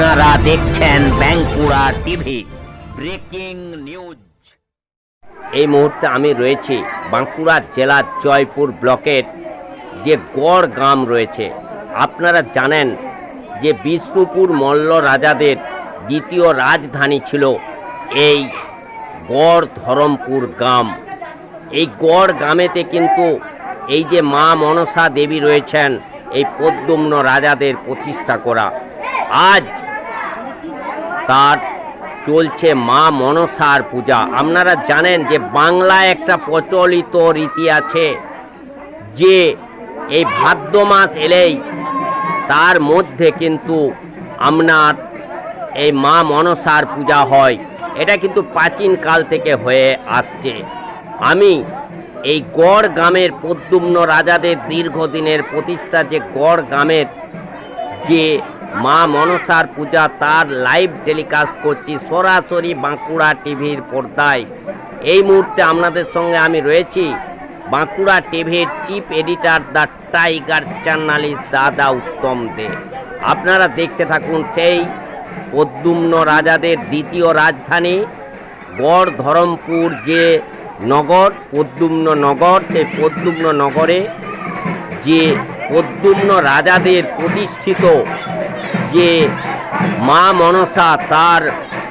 আপনারা দেখছেন Bankura TV. Breaking news. এই মুহূর্তে আমি রয়েছি বাঁকুড়া জেলার জয়পুর ব্লকের যে গড় গ্রাম রয়েছে। আপনারা জানেন যে বিষ্ণুপুর মল্ল রাজাদের দ্বিতীয় রাজধানী ছিল এই গড় ধরমপুর গ্রাম। এই গড় গ্রামেতে কিন্তু এই যে মা মনসা দেবী রয়েছেন, এই পদ্মম্ন রাজাদের প্রতিষ্ঠা করা। আজ তার চলছে মা মনসার পূজা। আপনারা জানেন যে বাংলায় একটা প্রচলিত রীতি আছে যে এই ভাদ্র মাস এলেই তার মধ্যে কিন্তু আপনার এই মা মনসার পূজা হয়। এটা কিন্তু প্রাচীন কাল থেকে হয়ে আসছে। আমি এই গড় গ্রামের পদ্যুম্ন রাজাদের দীর্ঘদিনের প্রতিষ্ঠা যে গড় গ্রামের যে মা মনসার পূজা তার লাইভ টেলিকাস্ট করছি সরাসরি বাঁকুড়া টিভির পর্দায়। এই মুহূর্তে আপনাদের সঙ্গে আমি রয়েছি বাঁকুড়া টিভির chief editor the tiger journalist দাদা উত্তম দে। আপনারা দেখতে থাকুন সেই পদ্যুম্ন রাজাদের দ্বিতীয় রাজধানী গড় ধরমপুর যে নগর পদ্যুম্ন নগর, সেই পদ্যুম্ন নগরে যে পদ্যুম্ন রাজাদের প্রতিষ্ঠিত যে মা মনসা তার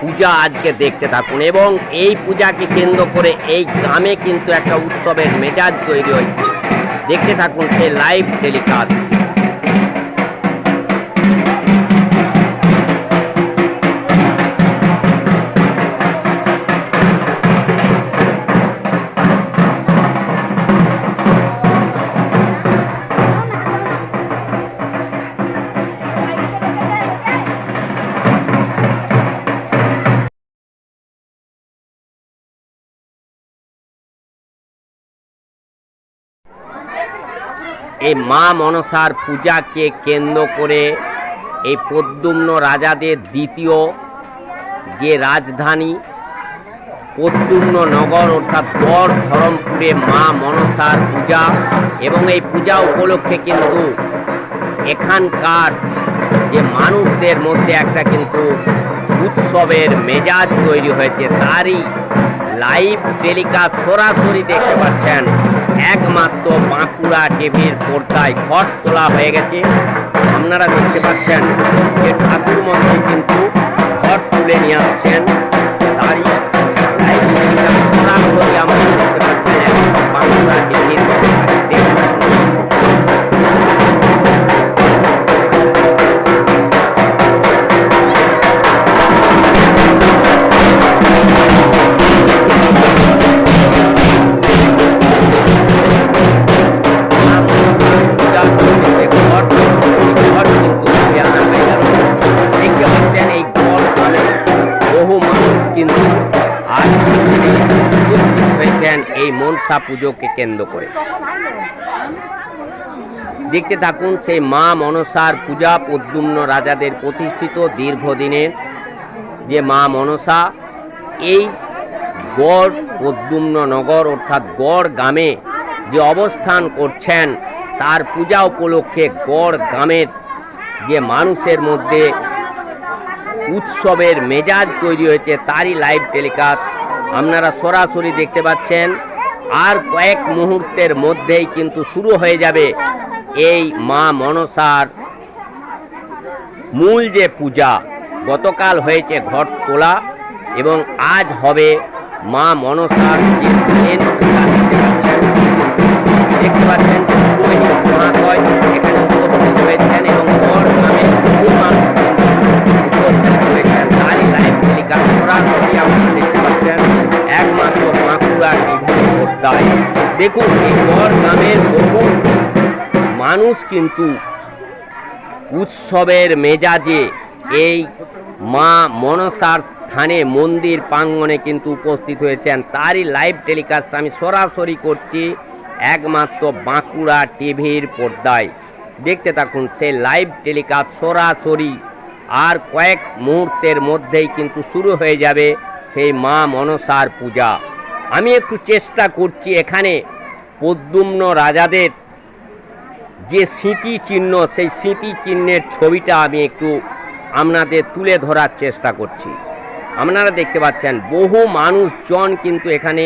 পূজা আজকে দেখতে থাকুন এবং এই পূজাকে কেন্দ্র করে এই গ্রামে কিন্তু একটা উৎসবের মেজাজ তৈরি হয়েছে। দেখতে থাকুন সে লাইভ টেলিকাস্ট এই মা মনসার পূজাকে কেন্দ্র করে এই পদ্যুম্ন রাজাদের দ্বিতীয় যে রাজধানী পদ্যুম্ন নগর অর্থাৎ গড় ধরমপুরে মা মনসার পূজা এবং এই পূজা উপলক্ষে কিন্তু এখানকার যে মানুষদের মধ্যে একটা কিন্তু উৎসবের মেজাজ তৈরি হয়েছে। তারই লাইভ টেলিকাস্ট সরাসরি দেখতে পাচ্ছেন। একমাত্র বাঁকুড়া টিভির পর্দায় ঘট তোলা হয়ে গেছে। আপনারা দেখতে পাচ্ছেন যে ঠাকুর মন্দির কিন্তু ঘট তুলে নিয়ে আসছেন। আমরা দেখতে পাচ্ছেন বাঁকুড়া মনসা পুজোকে কেন্দ্র করে। দেখতে থাকুন সেই মা মনসার পূজা পদ্যুম্ন রাজাদের প্রতিষ্ঠিত দীর্ঘদিনের যে মা মনসা, এই গড় পদ্যুম্ন নগর অর্থাৎ গড় গ্রামে যে অবস্থান করছেন, তার পূজা উপলক্ষে গড় গ্রামের যে মানুষের মধ্যে উৎসবের মেজাজ তৈরি হয়েছে, তারই লাইভ টেলিকাস্ট আপনারা সরাসরি দেখতে পাচ্ছেন। আর কয়েক মুহূর্তের মধ্যেই কিন্তু শুরু হয়ে যাবে এই মা মনসার মূল যে পূজা গতকাল হয়েছে ঘট তোলা এবং আজ হবে মা মনসার যে মেন পূজা দেখতে পাচ্ছেন। এখানে এবং একমাত্র পর্দায় দেখুন, এই গ্রামের বহু মানুষ কিন্তু উৎসবের মেজাজে এই মা মনসার স্থানে মন্দির প্রাঙ্গণে কিন্তু উপস্থিত হয়েছেন। তারই লাইভ টেলিকাস্ট আমি সরাসরি করছি একমাত্র বাঁকুড়া টিভির পর্দায়। দেখতে থাকুন, সেই লাইভ টেলিকাস্ট সরাসরি আর কয়েক মুহূর্তের মধ্যেই কিন্তু শুরু হয়ে যাবে সেই মা মনসার পূজা। আমি একটু চেষ্টা করছি এখানে পদ্যুম্ন রাজাদের যে স্মৃতি চিহ্ন, সেই স্মৃতি চিহ্নের ছবিটা আমি একটু আপনাদের তুলে ধরার চেষ্টা করছি। আপনারা দেখতে পাচ্ছেন, বহু মানুষজন কিন্তু এখানে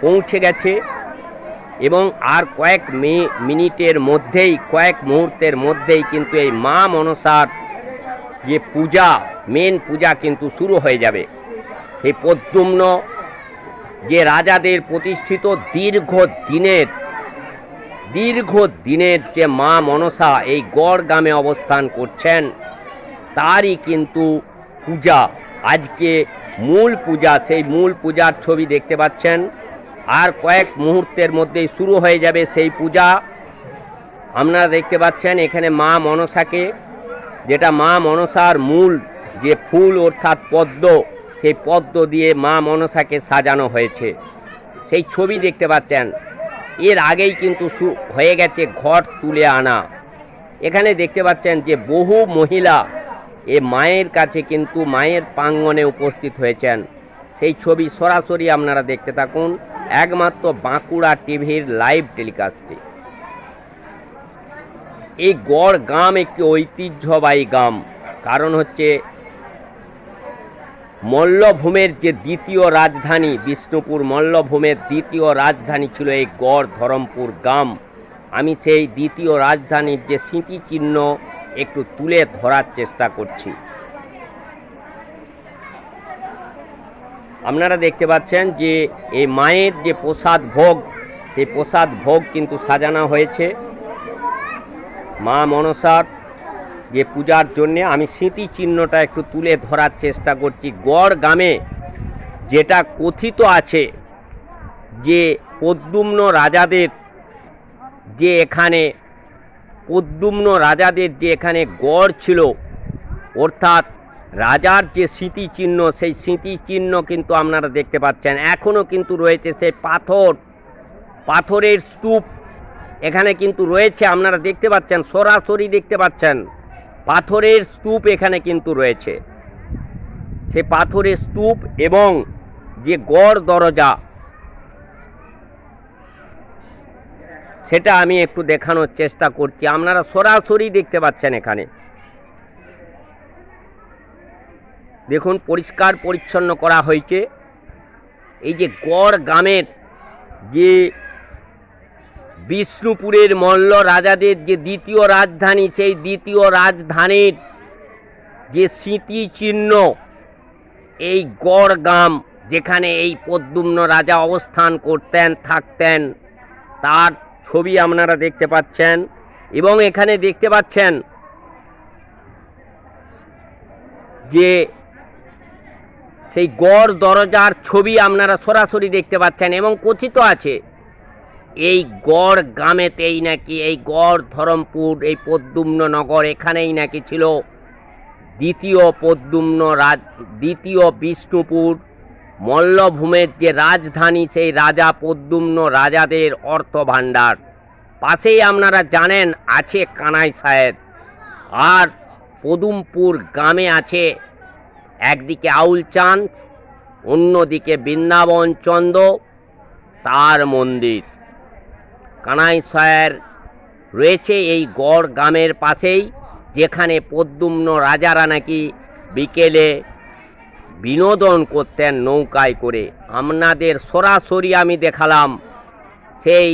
পৌঁছে গেছে এবং আর কয়েক মিনিটের মধ্যেই, কয়েক মুহূর্তের মধ্যেই কিন্তু এই মা মনসার যে পূজা মেন পূজা কিন্তু শুরু হয়ে যাবে। সেই প্রদ্যুম্ন যে রাজাদের প্রতিষ্ঠিত দীর্ঘ দিনের দীর্ঘ দিনের যে মা মনসা এই গড় গ্রামে অবস্থান করছেন, তারই কিন্তু পূজা। আজকে মূল পূজা, সেই মূল পূজার ছবি দেখতে পাচ্ছেন। আর কয়েক মুহূর্তের মধ্যেই শুরু হয়ে যাবে সেই পূজা। আপনারা দেখতে পাচ্ছেন এখানে মা মনসাকে, যেটা মা মনসার মূল যে ফুল, অর্থাৎ পদ্ম সেই পদ্ম দিয়ে মা মনসাকে সাজানো হয়েছে। সেই ছবি দেখতে পাচ্ছেন। এর আগেই কিন্তু হয়ে গেছে ঘট তুলে আনা। এখানে দেখতে পাচ্ছেন যে বহু মহিলা এ মায়ের কাছে কিন্তু মায়ের প্রাঙ্গণে উপস্থিত হয়েছেন। সেই ছবি সরাসরি আপনারা দেখতে থাকুন। একমাত্র বাঁকুড়া টিভির লাইভ টেলিকাস্টে। এই গড় গ্রাম একটি ঐতিহ্যবাহী গ্রাম। কারণ হচ্ছে মল্লভূমের যে দ্বিতীয় রাজধানী, বিষ্ণুপুর মল্লভূমের দ্বিতীয় রাজধানী ছিল এই গড় ধরমপুর গ্রাম। আমি সেই দ্বিতীয় রাজধানীর যে স্মৃতিচিহ্ন একটু তুলে ধরার চেষ্টা করছি। আপনারা দেখতে পাচ্ছেন যে এই মায়ের যে প্রসাদ ভোগ, সেই প্রসাদ ভোগ কিন্তু সাজানো হয়েছে। মা মনসার যে পূজার জন্যে আমি স্মৃতিচিহ্নটা একটু তুলে ধরার চেষ্টা করছি। গড় গ্রামে যেটা কথিত আছে যে পদ্যুম্ন রাজাদের যে এখানে পদ্যুম্ন রাজাদের যে এখানে গড় ছিল, অর্থাৎ রাজার যে স্মৃতিচিহ্ন সেই স্মৃতিচিহ্ন কিন্তু আপনারা দেখতে পাচ্ছেন। এখনও কিন্তু রয়েছে সেই পাথর, পাথরের স্তূপ। এখানে কিন্তু রয়েছে, আপনারা দেখতে পাচ্ছেন, সরাসরি দেখতে পাচ্ছেন। পাথরের স্তূপ এখানে কিন্তু রয়েছে। সে পাথরের স্তূপ এবং যে গড় দরজা, সেটা আমি একটু দেখানোর চেষ্টা করছি। আপনারা সরাসরি দেখতে পাচ্ছেন এখানে। দেখুন, পরিষ্কার পরিচ্ছন্ন করা হয়েছে। এই যে গড় গ্রামের যে বিষ্ণুপুরের মল্ল রাজাদের যে দ্বিতীয় রাজধানী, সেই দ্বিতীয় রাজধানীর যে স্মৃতিচিহ্ন, এই গড় গ্রাম যেখানে এই পদ্যুম্ন রাজা অবস্থান করতেন, থাকতেন, তার ছবি আপনারা দেখতে পাচ্ছেন এবং এখানে দেখতে পাচ্ছেন যে সেই গড় দরজার ছবি আপনারা সরাসরি দেখতে পাচ্ছেন এবং কথিত আছে। এই গড় গ্রামেতেই নাকি, এই গড় ধরমপুর, এই পদ্যুম্ন নগর এখানেই নাকি ছিল। দ্বিতীয় পদ্যুম্ন রাজ, দ্বিতীয় বিষ্ণুপুর, মল্লভূমের যে রাজধানী, সেই রাজা পদ্যুম্ন রাজাদের অর্থ ভাণ্ডার পাশেই আপনারা জানেন, আছে কানাই সাহেব। আর পদুমপুর গ্রামে আছে একদিকে আউল চাঁদ, অন্যদিকে বৃন্দাবন চন্দ তার মন্দির। কানাই সায়ের রয়েছে এই গড় গ্রামের পাশেই, যেখানে পদ্যুম্ন রাজারা নাকি বিকেলে বিনোদন করতেন নৌকায় করে। আপনাদের সরাসরি আমি দেখালাম সেই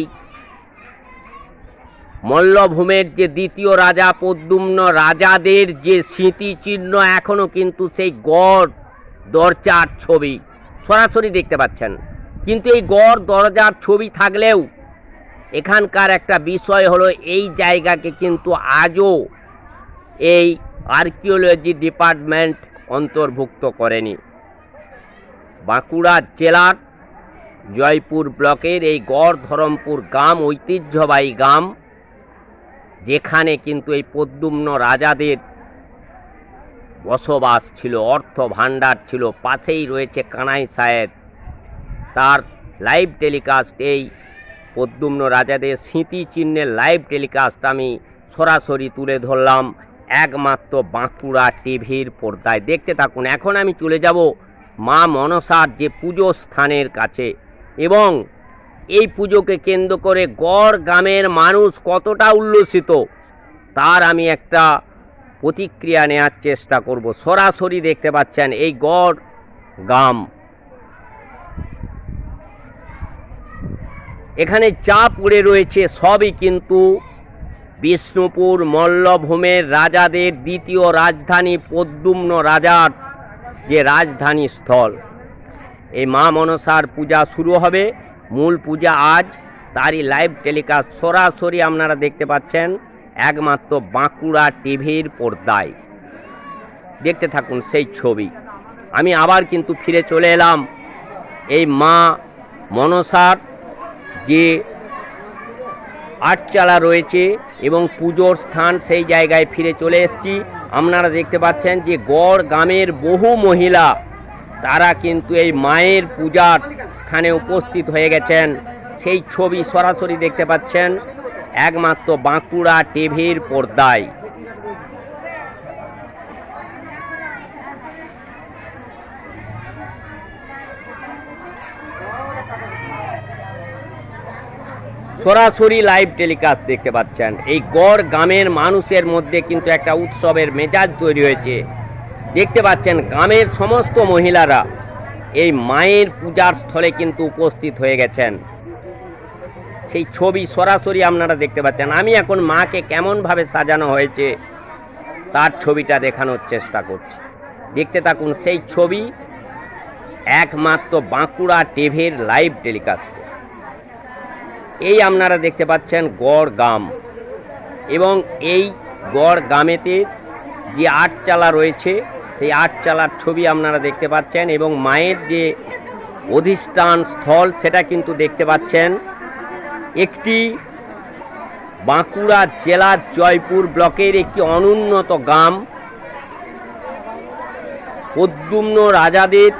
মল্লভূমের যে দ্বিতীয় রাজা পদ্যুম্ন রাজাদের যে স্মৃতিচিহ্ন এখনও কিন্তু সেই গড় দরজার ছবি। সরাসরি দেখতে পাচ্ছেন। কিন্তু এই গড় দরজার ছবি থাকলেও এখানকার একটা বিষয় হলো এই জায়গাকে কিন্তু আজও এই আর্কিওলজি ডিপার্টমেন্ট অন্তর্ভুক্ত করেনি। বাঁকুড়া জেলার জয়পুর ব্লকের এই গড় ধরমপুর গ্রাম ঐতিহ্যবাহী গ্রাম, যেখানে কিন্তু এই পদ্যুম্ন রাজাদের বসবাস ছিল, অর্থ ভাণ্ডার ছিল, পাশেই রয়েছে কানাই সাহেব। তার লাইভ টেলিকাস্ট এই পদ্যুম্ন রাজাদের স্মৃতিচিহ্নের লাইভ টেলিকাস্ট আমি সরাসরি তুলে ধরলাম একমাত্র বাঁকুড়া টিভির পর্দায়। দেখতে থাকুন, এখন আমি চলে যাব মা মনসার যে পুজো স্থানের কাছে এবং এই পুজোকে কেন্দ্র করে গড় গ্রামের মানুষ কতটা উল্লসিত তার আমি একটা প্রতিক্রিয়া নেওয়ার চেষ্টা করব। সরাসরি দেখতে পাচ্ছেন এই গড় গাম এখানে যা পড়ে রয়েছে সবই কিন্তু বিষ্ণুপুর মল্লভূমের রাজাদের দ্বিতীয় রাজধানী পদ্যুম্ন রাজার যে রাজধানী স্থল। এই মা মনসার পূজা শুরু হবে। মূল পূজা আজ। তারই লাইভ টেলিকাস্ট সরাসরি আপনারা দেখতে পাচ্ছেন একমাত্র বাঁকুড়া টিভির পর্দায়। দেখতে থাকুন সেই ছবি। আমি আবার কিন্তু ফিরে চলে এলাম। এই মা মনসার যে আটচালা রয়েছে এবং পুজোর স্থান সেই জায়গায় ফিরে চলে এসেছি। আপনারা দেখতে পাচ্ছেন যে গড় গ্রামের বহু মহিলা, তারা কিন্তু এই মায়ের পূজার স্থানে উপস্থিত হয়ে গেছেন। সেই ছবি সরাসরি দেখতে পাচ্ছেন, একমাত্র বাঁকুড়া টিভির পর্দায়। সরাসরি লাইভ টেলিকাস্ট দেখতে পাচ্ছেন। এই গড় গ্রামের মানুষের মধ্যে কিন্তু একটা উৎসবের মেজাজ তৈরি হয়েছে। দেখতে পাচ্ছেন গ্রামের সমস্ত মহিলারা এই মায়ের পূজার স্থলে কিন্তু উপস্থিত হয়ে গেছেন। সেই ছবি সরাসরি আপনারা দেখতে পাচ্ছেন। আমি এখন মাকে কেমনভাবে সাজানো হয়েছে, তার ছবিটা দেখানোর চেষ্টা করছি। দেখতে থাকুন, সেই ছবি একমাত্র বাঁকুড়া টিভির লাইভ টেলিকাস্টে এই আপনারা দেখতে পাচ্ছেন গড় গাম এবং এই গড় গামেতে যে আটচালা রয়েছে, সেই আটচালার ছবি আপনারা দেখতে পাচ্ছেন এবং মায়ের যে অধিষ্ঠান স্থল, সেটা কিন্তু দেখতে পাচ্ছেন। একটি বাঁকুড়া জেলার জয়পুর ব্লকের একটি অনুন্নত গ্রাম। পদ্যুম্ন রাজাদের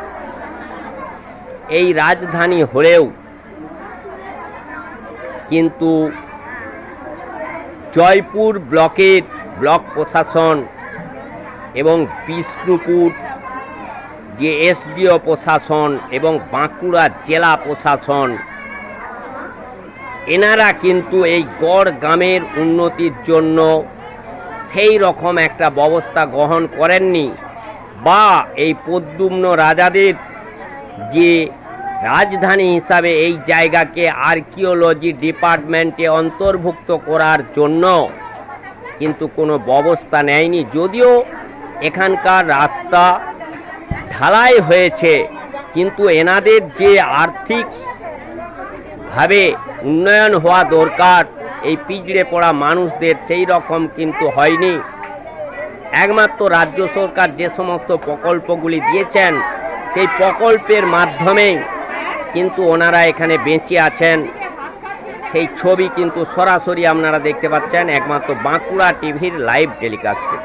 এই রাজধানী হলেও কিন্তু জয়পুর ব্লকের ব্লক প্রশাসন এবং বিষ্ণুপুর যে এসডিও প্রশাসন এবং বাঁকুড়া জেলা প্রশাসন, এনারা কিন্তু এই গড় গ্রামের উন্নতির জন্য সেই রকম একটা ব্যবস্থা গ্রহণ করেননি বা এই পদ্যুম্ন রাজাদের যে রাজধানী হিসাবে এই জায়গাকে আর্কিওলজি ডিপার্টমেন্টে অন্তর্ভুক্ত করার জন্য কিন্তু কোনো ব্যবস্থা নেয়নি। যদিও এখানকার রাস্তা ঢালাই হয়েছে, কিন্তু এনাদের যে আর্থিক ভাবে উন্নয়ন হওয়া দরকার, এই পিঁজড়ে পড়া মানুষদের সেই রকম কিন্তু হয়নি। একমাত্র রাজ্য সরকার যে সমস্ত প্রকল্পগুলি দিয়েছেন, সেই প্রকল্পের মাধ্যমে কিন্তু ওনারা এখানে বেঁচে আছেন। সেই ছবি কিন্তু সরাসরি আপনারা দেখতে পাচ্ছেন, একমাত্র বাঁকুড়া টিভির লাইভ টেলিকাস্টে।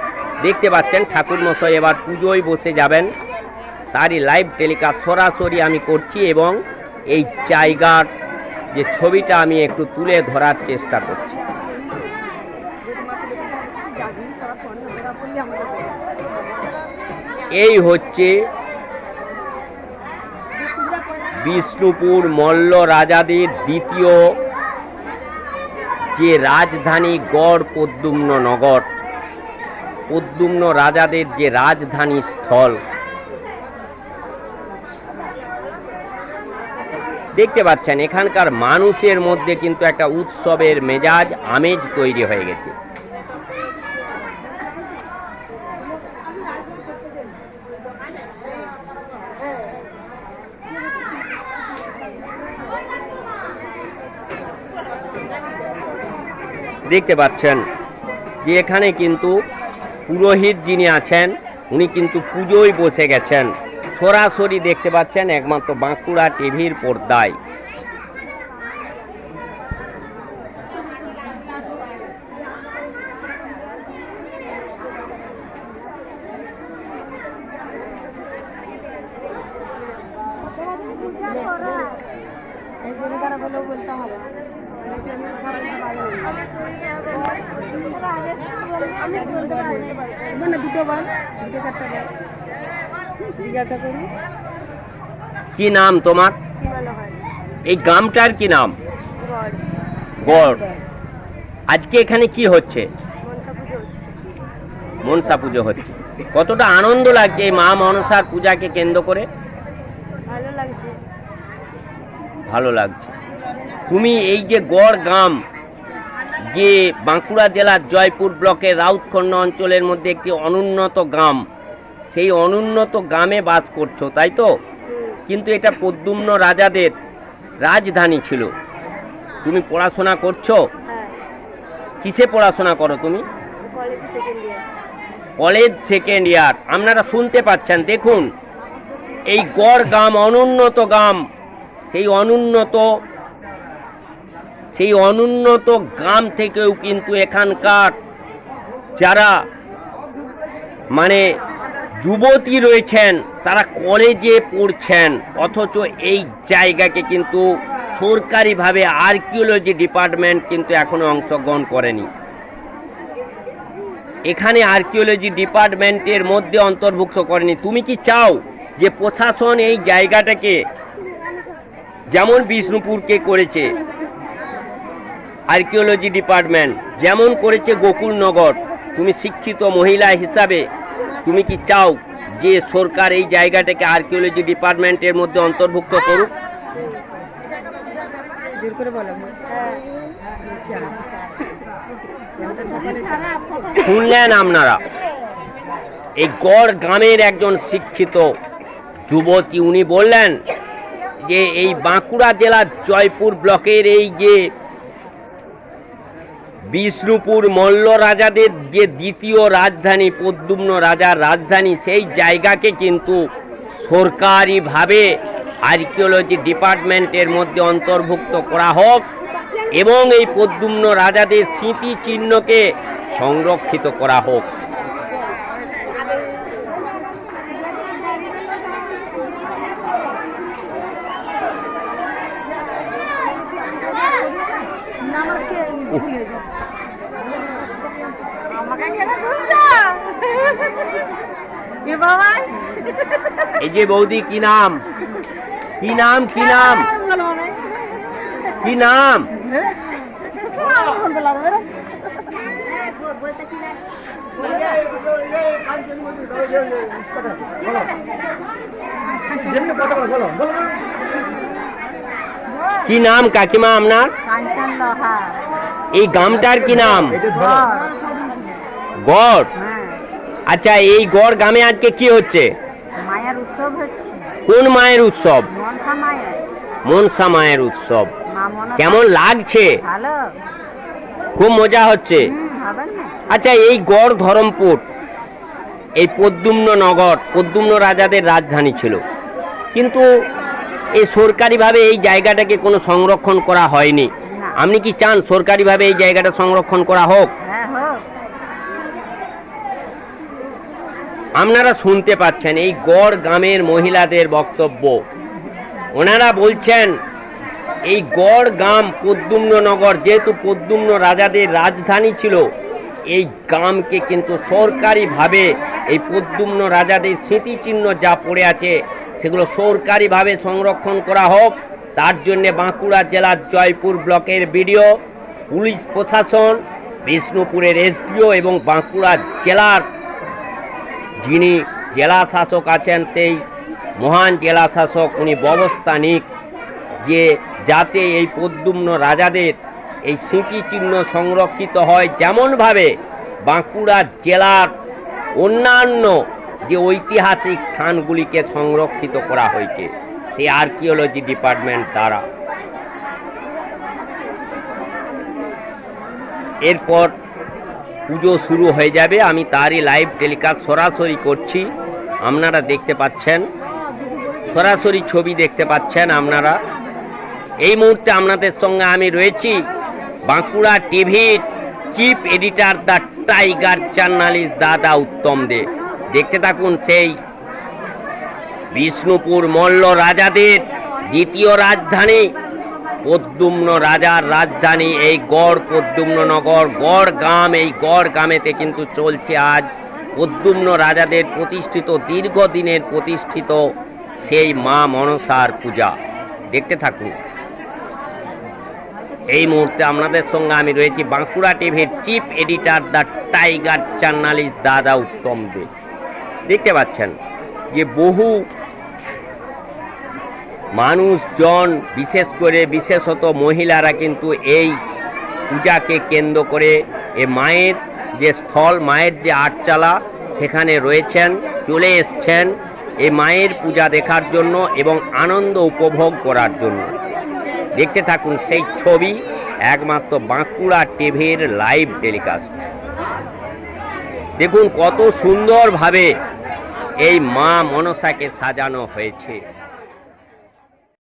দেখতে পাচ্ছেন, ঠাকুরমশাই এবার পুজোয় বসে যাবেন। তারই লাইভ টেলিকাস্ট সরাসরি আমি করছি এবং এই জায়গার যে ছবিটা আমি একটু তুলে ধরার চেষ্টা করছি। এই হচ্ছে বিষ্ণুপুর মল্ল রাজাদের দ্বিতীয় যে রাজধানী গড় পদ্যুম্ন নগর। পদ্যুম্ন রাজাদের যে রাজধানী স্থল। দেখতে পাচ্ছেন, এখানকার মানুষের মধ্যে কিন্তু একটা উৎসবের মেজাজ, আমেজ তৈরি হয়ে গেছে। দেখতে পাচ্ছেন যে এখানে কিন্তু পুরোহিত যিনি আছেন, উনি কিন্তু পুজোয় বসে গেছেন। সরাসরি দেখতে পাচ্ছেন একমাত্র বাঁকুড়া টিভির পর্দায় এই শরীর খারাপ হলেও বলতে হবে এই শরীর খারাপ হলে ভালো হবে। আমি বলতে পারি মানে দুটো বার দুটো চারটা বার জিজ্ঞাসা করি। কি নাম তোমার? এই গ্রামটার কি নাম? গড়। আজকে এখানে কি হচ্ছে। মনসা পুজো হচ্ছে। কতটা আনন্দ লাগছে এই মা মনসার পূজাকে কেন্দ্র করে? ভালো লাগছে। ভালো লাগছে। তুমি এই যে গড় গ্রাম যে বাঁকুড়া জেলার জয়পুর ব্লকের রাউতখন্ড অঞ্চলের মধ্যে একটি অনুন্নত গ্রাম সেই অনুন্নত গ্রামে বাস করছ তাই তো? কিন্তু এটা পদ্যুম্ন রাজাদের রাজধানী ছিল। তুমি পড়াশোনা করছ? হ্যাঁ। কিসে পড়াশোনা করো তুমি? College second year college second year আপনারা শুনতে পাচ্ছেন দেখুন। এই গড় গ্রাম অনুন্নত গ্রাম সেই অনুন্নত সেই অনুন্নত গ্রাম থেকেও কিন্তু এখানকার যারা মানে যুবতী রয়েছেন, তারা কলেজে পড়ছেন, অথচ এই জায়গাকে কিন্তু সরকারিভাবে আর্কিওলজি ডিপার্টমেন্ট কিন্তু এখনও অংশগ্রহণ করেনি। এখানে আর্কিওলজি ডিপার্টমেন্টের মধ্যে অন্তর্ভুক্ত করেনি। তুমি কি চাও যে প্রশাসন এই জায়গাটাকে যেমন বিষ্ণুপুরকে করেছে, আর্কিওলজি ডিপার্টমেন্ট, যেমন করেছে গোকুলনগর, তুমি শিক্ষিত মহিলা হিসাবে তুমি কি চাও যে সরকার এই জায়গাটাকে আর্কিওলজি ডিপার্টমেন্টের মধ্যে অন্তর্ভুক্ত করুক? শুনলেন আপনারা? এই গড় গ্রামের একজন শিক্ষিত যুবতী উনি বললেন যে এই বাঁকুড়া জেলার জয়পুর ব্লকের এই যে বিষ্ণুপুর মল্ল রাজাদের যে দ্বিতীয় রাজধানী পদ্যুম্ন রাজার রাজধানী, সেই জায়গাকে কিন্তু সরকারিভাবে আর্কিওলজি ডিপার্টমেন্টের মধ্যে অন্তর্ভুক্ত করা হোক এবং এই পদ্যুম্ন রাজাদের স্মৃতিচিহ্নকে সংরক্ষিত করা হোক আমাকে কেন বুঝছ এ বাবা এই যে বৌদি, কি নাম? কি নাম কি নাম? কি নাম? কি নাম কাকিমা আপনার? এই গ্রামটার কি নাম? গড়। আচ্ছা এই গড় গ্রামে আজকে কি হচ্ছে? কোন মায়ের উৎসব? মনসা মায়ের। উৎসব। কেমন লাগছে? খুব মজা হচ্ছে। আচ্ছা এই গড় ধরমপুর এই পদ্যুম্ন নগর পদ্যুম্ন রাজাদের রাজধানী ছিল। কিন্তু এই সরকারিভাবে এই জায়গাটাকে কোনো সংরক্ষণ করা হয়নি। আপনি কি চান সরকারিভাবে এই জায়গাটা সংরক্ষণ করা হোক? আপনারা শুনতে পাচ্ছেন এই গড় গ্রামের মহিলাদের বক্তব্য। ওনারা বলছেন, এই গড় গ্রাম পদ্যুম্ন নগর যেহেতু পদ্যুম্ন রাজাদের রাজধানী ছিল, এই গ্রামকে কিন্তু সরকারিভাবে এই পদ্যুম্ন রাজাদের স্মৃতিচিহ্ন যা পড়ে আছে, সেগুলো সরকারিভাবে সংরক্ষণ করা হোক। তার জন্য বাঁকুড়া জেলার জয়পুর ব্লকের বিডিও, পুলিশ প্রশাসন, বিষ্ণুপুরের এসডিও এবং বাঁকুড়া জেলার যিনি জেলা শাসক আছেন, সেই মহান জেলা শাসক উনি ব্যবস্থা নিক যে যাতে এই পদ্যুম্ন রাজাদের এই স্মৃতিচিহ্ন সংরক্ষিত হয় যেমনভাবে বাঁকুড়া জেলার অন্যান্য যে ঐতিহাসিক স্থানগুলিকে সংরক্ষিত করা হয়েছে, সেই আর্কিওলজি ডিপার্টমেন্ট দ্বারা। এরপর পুজো শুরু হয়ে যাবে। আমি তারই লাইভ টেলিকাস্ট সরাসরি করছি। আপনারা দেখতে পাচ্ছেন। সরাসরি ছবি দেখতে পাচ্ছেন আপনারা। এই মুহূর্তে আপনাদের সঙ্গে আমি রয়েছি। বাঁকুড়া টিভির chief editor the tiger journalist দাদা উত্তম দে। দেখতে থাকুন সেই বিষ্ণুপুর মল্ল রাজাদের দ্বিতীয় রাজধানী। পদ্যুম্ন রাজার রাজধানী এই গড় পদ্যুম্ন নগর, গড় গ্রাম, এই গড় গ্রামেতে কিন্তু চলছে আজ পদ্যুম্ন রাজাদের প্রতিষ্ঠিত, দীর্ঘদিনের প্রতিষ্ঠিত সেই মা মনসার পূজা। দেখতে থাকুন। এই মুহূর্তে আপনাদের সঙ্গে আমি রয়েছি বাঁকুড়া টিভির chief editor the tiger journalist দাদা উত্তম দে। দেখতে পাচ্ছেন যে বহু মানুষজন, বিশেষ করে বিশেষত মহিলারা কিন্তু এই পূজাকে কেন্দ্র করে এ মায়ের যে স্থল, মায়ের যে আটচালা সেখানে রয়েছেন, চলে এসছেন এই মায়ের পূজা দেখার জন্য এবং আনন্দ উপভোগ করার জন্য। দেখতে থাকুন সেই ছবি, একমাত্র বাঁকুড়া টিভির লাইভ টেলিকাস্ট। দেখুন কত সুন্দরভাবে এই মা মনসাকে সাজানো হয়েছে।